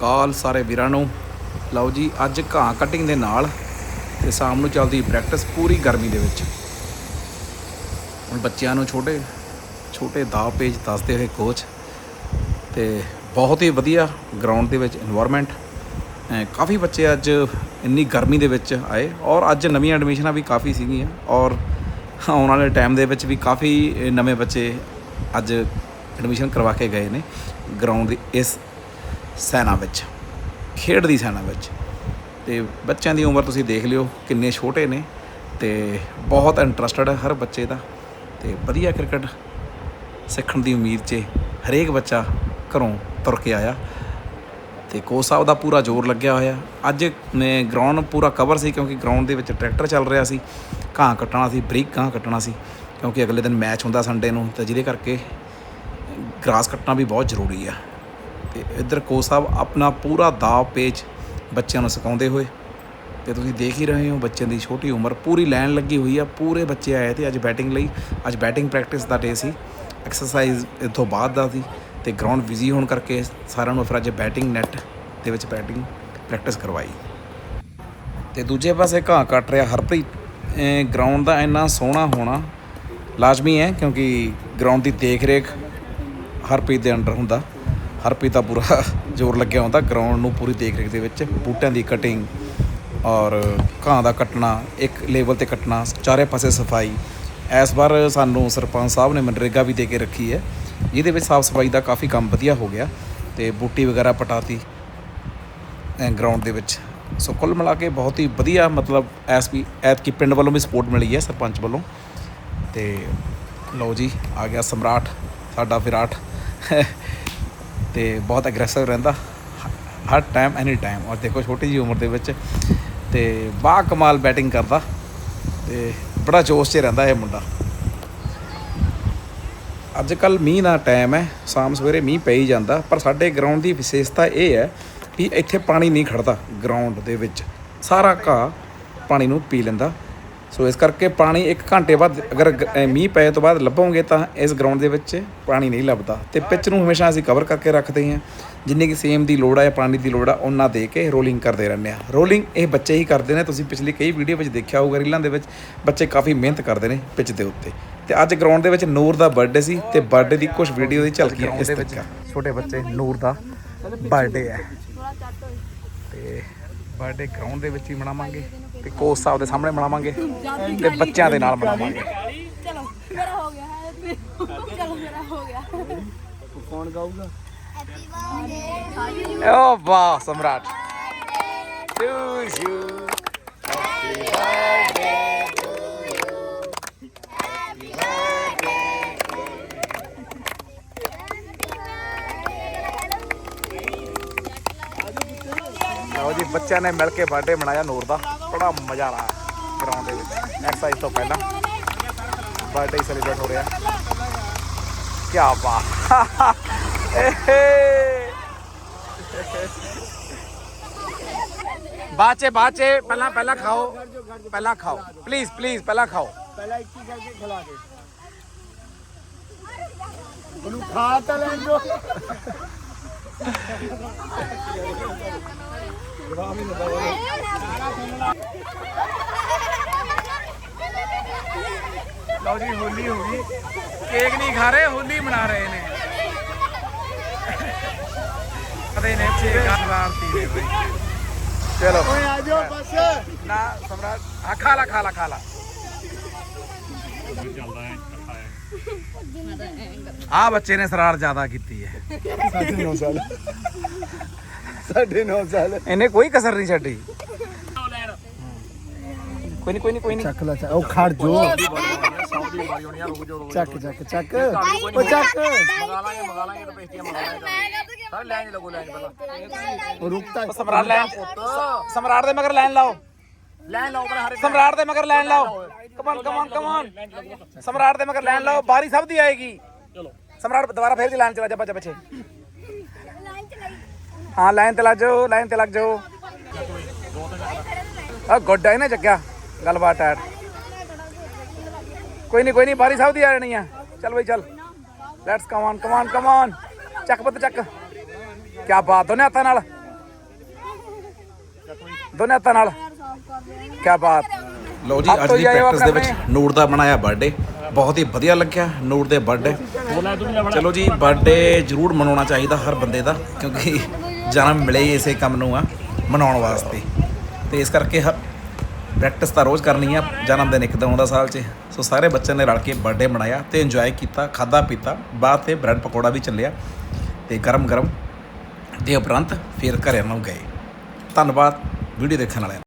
ਕਾਲ ਸਾਰੇ ਵੀਰਾਂ ਨੂੰ। ਲਓ ਜੀ, ਅੱਜ ਘਾਹ ਕਟਿੰਗ ਦੇ ਨਾਲ ਤੇ ਸ਼ਾਮ ਨੂੰ ਚੱਲਦੀ ਪ੍ਰੈਕਟਿਸ ਪੂਰੀ ਗਰਮੀ ਦੇ ਵਿੱਚ। ਹੁਣ ਬੱਚਿਆਂ ਨੂੰ ਛੋਟੇ ਛੋਟੇ ਦਾਅ ਪੇਜ ਦੱਸਦੇ ਹੋਏ ਕੋਚ ਤੇ ਬਹੁਤ ਹੀ ਵਧੀਆ ਗਰਾਊਂਡ ਦੇ ਵਿੱਚ এনवायरमेंट ਕਾਫੀ ਬੱਚੇ ਅੱਜ ਇੰਨੀ ਗਰਮੀ ਦੇ ਵਿੱਚ ਆਏ ਔਰ ਅੱਜ ਨਵੀਆਂ ਐਡਮਿਸ਼ਨਾਂ ਵੀ ਕਾਫੀ ਸੀਗੀਆਂ ਔਰ ਆਉਣ ਵਾਲੇ ਟਾਈਮ ਦੇ ਵਿੱਚ ਵੀ ਕਾਫੀ ਨਵੇਂ ਬੱਚੇ ਅੱਜ ਐਡਮਿਸ਼ਨ ਕਰਵਾ ਕੇ ਗਏ ਨੇ। ਗਰਾਊਂਡ ਦੀ ਇਸ ਸੈਨਾ ਵਿੱਚ ਖੇਡ ਦੀ ਸੈਨਾ ਵਿੱਚ। ਤੇ ਬੱਚਿਆਂ ਦੀ ਉਮਰ ਤੁਸੀਂ ਦੇਖ ਲਿਓ, ਕਿੰਨੇ ਛੋਟੇ ਨੇ ਤੇ ਬਹੁਤ ਇੰਟਰਸਟਡ ਹੈ ਹਰ ਬੱਚੇ ਦਾ। ਤੇ ਵਧੀਆ ਕ੍ਰਿਕਟ ਸਿੱਖਣ ਦੀ ਉਮੀਦ 'ਚ ਹਰੇਕ ਬੱਚਾ ਘਰੋਂ ਤੁਰ ਕੇ ਆਇਆ। ਤੇ ਕੋਚ ਸਾਹਿਬ ਦਾ ਪੂਰਾ ਜ਼ੋਰ ਲੱਗਿਆ ਹੋਇਆ। ਅੱਜ ਨੇ ਗਰਾਊਂਡ ਪੂਰਾ ਕਵਰ ਸੀ ਕਿਉਂਕਿ ਗਰਾਊਂਡ ਦੇ ਵਿੱਚ ਟਰੈਕਟਰ ਚੱਲ ਰਿਹਾ ਸੀ। ਘਾਹ ਕੱਟਣਾ ਸੀ, ਬਰੀਕ ਘਾਹ ਕੱਟਣਾ ਸੀ ਕਿਉਂਕਿ ਅਗਲੇ ਦਿਨ ਮੈਚ ਹੁੰਦਾ ਸੰਡੇ ਨੂੰ, ਤੇ ਜਿਹਦੇ ਕਰਕੇ ਗਰਾਸ ਕੱਟਣਾ ਵੀ ਬਹੁਤ ਜ਼ਰੂਰੀ ਆ। ਤੇ ਇੱਧਰ ਕੋਚ ਸਾਹਿਬ ਆਪਣਾ ਪੂਰਾ ਦਾਅ ਪੇਚ ਬੱਚਿਆਂ ਨੂੰ ਸਿਖਾਉਂਦੇ ਹੋਏ ਤੇ ਤੁਸੀਂ ਦੇਖ ਹੀ ਰਹੇ ਹੋ ਬੱਚਿਆਂ ਦੀ ਛੋਟੀ ਉਮਰ। ਪੂਰੀ ਲਾਈਨ ਲੱਗੀ ਹੋਈ ਆ, ਪੂਰੇ ਬੱਚੇ ਆਏ ਤੇ ਅੱਜ ਬੈਟਿੰਗ ਲਈ, ਅੱਜ ਬੈਟਿੰਗ ਪ੍ਰੈਕਟਿਸ ਦਾ ਡੇ ਸੀ। ਐਕਸਰਸਾਈਜ਼ ਇਹ ਬਾਅਦ ਦਾ ਸੀ ਤੇ ਗਰਾਊਂਡ ਬਿਜ਼ੀ ਹੋਣ ਕਰਕੇ ਸਾਰਿਆਂ ਨੂੰ ਫਿਰ ਅੱਜ ਬੈਟਿੰਗ ਨੈਟ ਦੇ ਵਿੱਚ ਬੈਟਿੰਗ ਪ੍ਰੈਕਟਿਸ ਕਰਵਾਈ। ਤੇ ਦੂਜੇ ਪਾਸੇ ਘਾਹ ਕੱਟ ਰਿਹਾ। ਹਰਪ੍ਰੀਤ ਗਰਾਊਂਡ ਦਾ ਇੰਨਾ ਸੋਹਣਾ ਹੋਣਾ ਲਾਜ਼ਮੀ ਹੈ ਕਿਉਂਕਿ ਗਰਾਊਂਡ ਦੀ ਦੇਖ ਰੇਖ ਹਰਪ੍ਰੀਤ ਦੇ ਅੰਡਰ ਹੁੰਦਾ। ਹਰਪ੍ਰੀਤ ਦਾ ਪੂਰਾ ਜ਼ੋਰ ਲੱਗਿਆ ਹੁੰਦਾ ਗਰਾਊਂਡ ਨੂੰ ਪੂਰੀ ਦੇਖ ਰੇਖ ਦੇ ਵਿੱਚ, ਬੂਟਿਆਂ ਦੀ ਕਟਿੰਗ ਔਰ ਘਾਹ ਦਾ ਕੱਟਣਾ, ਇੱਕ ਲੈਵਲ ਤੇ ਕੱਟਣਾ, ਚਾਰੇ ਪਾਸੇ ਸਫ਼ਾਈ। ਇਸ ਵਾਰ ਸਾਨੂੰ ਸਰਪੰਚ ਸਾਹਿਬ ਨੇ ਮਨਰੇਗਾ ਵੀ ਦੇ ਕੇ ਰੱਖੀ ਹੈ। ਜਿਹਦੇ ਵਿੱਚ ਸਾਫ਼ ਸਫ਼ਾਈ ਦਾ ਕਾਫੀ ਕੰਮ ਵਧੀਆ ਹੋ ਗਿਆ ਤੇ ਬੂਟੀ ਵਗੈਰਾ ਪਟਾਤੀ ਗਰਾਊਂਡ ਦੇ ਵਿੱਚ। ਸੋ ਕੁੱਲ ਮਿਲਾ ਕੇ ਬਹੁਤ ਹੀ ਵਧੀਆ ਮਤਲਬ ਐਸ ਵੀ ਐਤਕੀ ਪਿੰਡ ਵੱਲੋਂ ਵੀ ਸਪੋਰਟ ਮਿਲੀ ਹੈ ਸਰਪੰਚ ਵੱਲੋਂ। ਤੇ ਲਓ ਜੀ, ਆ ਗਿਆ ਸਮਰਾਟ, ਸਾਡਾ ਵਿਰਾਟ। ਤੇ ਬਹੁਤ ਐਗਰੈਸਿਵ ਰਹਿੰਦਾ, ਹਰ ਟਾਈਮ ਐਨੀ ਟਾਈਮ ਔਰ ਦੇਖੋ, ਛੋਟੀ ਜੀ ਉਮਰ ਦੇ ਵਿੱਚ ਤੇ ਬਾ ਕਮਾਲ ਬੈਟਿੰਗ ਕਰਦਾ ਤੇ ਬੜਾ ਜੋਸ਼ 'ਚ ਰਹਿੰਦਾ ਇਹ ਮੁੰਡਾ। ਅੱਜ ਕੱਲ ਮੀਂਹ ਦਾ ਟਾਈਮ ਹੈ, ਸ਼ਾਮ ਸਵੇਰੇ ਮੀਂਹ ਪਈ ਜਾਂਦਾ, ਪਰ ਸਾਡੇ ਗਰਾਊਂਡ ਦੀ ਵਿਸ਼ੇਸ਼ਤਾ ਇਹ ਹੈ ਕਿ ਇੱਥੇ ਪਾਣੀ ਨਹੀਂ ਖੜਦਾ ਗਰਾਊਂਡ ਦੇ ਵਿੱਚ। ਸਾਰਾ ਘਾਹ ਪਾਣੀ ਨੂੰ ਪੀ ਲੈਂਦਾ। ਸੋ ਇਸ ਕਰਕੇ ਪਾਣੀ 1 ਘੰਟੇ ਬਾਅਦ ਅਗਰ ਮੀਂਹ ਪਏ ਤੋਂ ਬਾਅਦ ਲੱਭੋਗੇ ਤਾਂ ਇਸ ਗਰਾਊਂਡ ਦੇ ਵਿੱਚ ਪਾਣੀ ਨਹੀਂ ਲੱਭਦਾ। ਤੇ ਪਿੱਚ ਨੂੰ ਹਮੇਸ਼ਾ ਅਸੀਂ ਕਵਰ ਕਰਕੇ ਰੱਖਦੇ ਹਾਂ। ਜਿੰਨੀ ਕਿ ਸੇਮ ਦੀ ਲੋੜ ਹੈ ਜਾਂ ਪਾਣੀ ਦੀ ਲੋੜ ਹੈ ਉਹਨਾਂ ਦੇ ਕੇ ਰੋਲਿੰਗ ਕਰਦੇ ਰਹਿੰਦੇ ਆ ਰੋਲਿੰਗ ਇਹ ਬੱਚੇ ਹੀ ਕਰਦੇ ਨੇ। ਤੁਸੀਂ ਪਿਛਲੀ ਕਈ ਵੀਡੀਓ ਵਿੱਚ ਦੇਖਿਆ ਹੋਊਗਾ ਰੀਲਾਂ ਦੇ ਵਿੱਚ ਬੱਚੇ ਕਾਫੀ ਮਿਹਨਤ ਕਰਦੇ ਨੇ ਪਿੱਚ ਦੇ ਉੱਤੇ। ਤੇ ਅੱਜ ਗਰਾਊਂਡ ਦੇ ਵਿੱਚ ਨੂਰ ਦਾ ਬਰਥਡੇ ਸੀ ਤੇ ਬਰਥਡੇ ਦੀ ਕੁਝ ਵੀਡੀਓ ਦੀ ਝਲਕੀਆਂ ਇਸ ਵਿੱਚ ਛੋਟੇ ਬੱਚੇ ਨੂਰ ਦਾ ਬਰਥਡੇ ਹੈ। ਤੇ ਬਰਥਡੇ ਗਰਾਊਂਡ ਦੇ ਵਿੱਚ ਹੀ ਮਨਾਵਾਂਗੇ। ਤੇ ਕੋਚ ਸਾਹਿਬ ਦੇ ਸਾਹਮਣੇ ਮਨਾਵਾਂਗੇ ਤੇ ਬੱਚਿਆਂ ਦੇ ਨਾਲ ਮਨਾਵਾਂਗੇ ਚਲੋ ਮੇਰਾ ਹੋ ਗਿਆ ਹੈ ਚਲੋ ਮੇਰਾ ਹੋ ਗਿਆ। ਓ ਵਾਹ ਸਮਰਾਟ। ਟੂ ਯੂ ਲਓ ਜੀ ਬੱਚਿਆਂ ਨੇ ਮਿਲ ਕੇ ਬਰਥਡੇ ਮਨਾਇਆ ਨੂਰ ਦਾ। ਬੜਾ ਮਜ਼ਾ ਆਇਆ ਗਰਾਊਂਡ ਦੇ ਵਿੱਚ ਐਕਸਰਸਾਈਜ਼ ਤੋਂ ਪਹਿਲਾਂ ਬਰਥਡੇ ਸੈਲੀਬ੍ਰੇਟ ਹੋ ਰਿਹਾ ਕੀ ਬਾਤ ਬਾਚੇ ਬਾਚੇ ਪਹਿਲਾਂ ਪਹਿਲਾਂ ਖਾਓ ਪਹਿਲਾਂ ਖਾਓ ਪਲੀਜ਼ ਪਲੀਜ਼ ਪਹਿਲਾਂ ਖਾਓ ਪਹਿਲਾਂ ਇੱਕ ਹੀ ਕਰਕੇ ਖਿਲਾ ਦੇ ਉਹਨੂੰ ਖਾ ਤਾਂ ਲੈਣ ਦੋ ਲਓ ਜੀ ਹੋਲੀ ਹੋ ਗਈ ਕੇਕ ਨਹੀਂ ਖਾ ਰਹੇ ਹੋਲੀ ਮਨਾ ਰਹੇ ਨੇ ਕਦੇ ਨੇ ਛੇ ਸ਼ਰਾਰਤੀ ਨੇ ਬਈ ਚਲੋ ਓਏ ਆ ਜਾਓ ਬਸ ਨਾ ਸਮਰਾਟ ਆ ਖਾ ਲਾ ਖਾ ਲਾ ਖਾ ਲਾ ਆ ਬੱਚੇ ਨੇ ਸਰਾਰ ਜ਼ਿਆਦਾ ਕੀਤੀ ਹੈ ਸਾਢੇ 9 ਸਾਲ ਸਾਢੇ 9 ਸਾਲ ਇਹਨੇ ਕੋਈ ਕਸਰ ਨਹੀਂ ਛੱਡੀ ਕੋਈ ਨਹੀਂ ਕੋਈ ਨਹੀਂ ਕੋਈ ਨਹੀਂ ਚੱਕ ਲੈ ਚੱਕ ਉਹ ਖੜ ਜੋ ਚੱਕ ਚੱਕ ਚੱਕ ਉਹ ਚੱਕ ਉਹ ਰੁਕਤਾ ਹੈ। ਸਮਰਾਟ ਲੈਣ ਸਮਰਾਟ ਦੇ ਮਗਰ ਲੈਣ ਲਾਓ ਲੈਣ ਲਾਓ ਪਰ ਹਰੇ ਸਮਰਾਟ ਦੇ ਮਗਰ ਲੈਣ ਲਾਓ ਕਮਾਨ ਕਮਾਨ ਕਮਾਨ ਸਮਰਾਟ ਦੇ ਮਗਰ ਲੈਣ ਲਾਓ ਬਾਰੀ ਸਭ ਦੀ ਆਏਗੀ ਚਲੋ ਸਮਰਾਟ ਦੁਬਾਰਾ ਫੇਰ ਦੀ ਲਾਈਨ ਚਲਾ ਜਾ ਬੱਚਾ ਪਿੱਛੇ ਹਾਂ ਲਾਈਨ ਤੇ ਲੱਗ ਜਾਓ ਲਾਈਨ ਤੇ ਲੱਗ ਜਾਓ। ਆ ਗੋਡਾ ਹੀ ਨਾ ਜੱਗਿਆ। ਗੱਲਬਾਤ ਟਾਇਰ ਕੋਈ ਨਹੀਂ ਕੋਈ ਨਹੀਂ ਬਾਰੀ ਦੀ ਆ ਜਾਣੀ ਆ। ਚੱਲ ਬਈ ਚੱਲ। Let's come on come on come on ਚੱਕ ਪੁੱਤ ਚੱਕ। ਕੀ ਬਾਤ ਦੋਨੇ ਹੱਥਾਂ ਨਾਲ। ਦੋਨੇ ਹੱਥਾਂ ਨਾਲ। ਕੀ ਬਾਤ। ਲਓ ਜੀ ਅੱਜ ਦੀ ਪ੍ਰੈਕਟਿਸ ਦੇ ਵਿੱਚ। ਨੂਰ ਦਾ ਬਣਾਇਆ ਬਰਥਡੇ ਬਹੁਤ ਹੀ ਵਧੀਆ ਲੱਗਿਆ ਨੂਰ ਦੇ ਬਰਥਡੇ ਚਲੋ ਜੀ ਬਰਥਡੇ ਜ਼ਰੂਰ ਮਨਾਉਣਾ ਚਾਹੀਦਾ ਹਰ ਬੰਦੇ ਦਾ ਕਿਉਂਕਿ ਜਨਮ ਮਿਲੇ ਇਸੇ ਕੰਮ ਨੂੰ ਆ, ਮਨਾਉਣ ਵਾਸਤੇ। ਤੇ ਇਸ ਕਰਕੇ ਪ੍ਰੈਕਟਿਸ ਤਾਂ ਰੋਜ਼ ਕਰਨੀ ਆ, ਜਨਮ ਦਿਨ ਇੱਕ ਦਿਨ ਆਉਂਦਾ ਸਾਲ 'ਚ। ਸੋ ਸਾਰੇ ਬੱਚਿਆਂ ਨੇ ਰਲ ਕੇ ਬਰਥਡੇ ਮਨਾਇਆ ਤੇ ਇੰਜੋਏ ਕੀਤਾ ਖਾਦਾ ਪੀਤਾ, ਬਾਅਦ ਤੇ ਬ੍ਰੈਡ ਪਕੌੜਾ ਵੀ ਚੱਲਿਆ ਤੇ ਗਰਮ ਗਰਮ ਦੇ ਉਪਰੰਤ ਫਿਰ ਘਰੇ ਨੂੰ ਗਏ। ਧੰਨਵਾਦ ਵੀਡੀਓ ਦੇਖਣ ਵਾਲਿਆਂ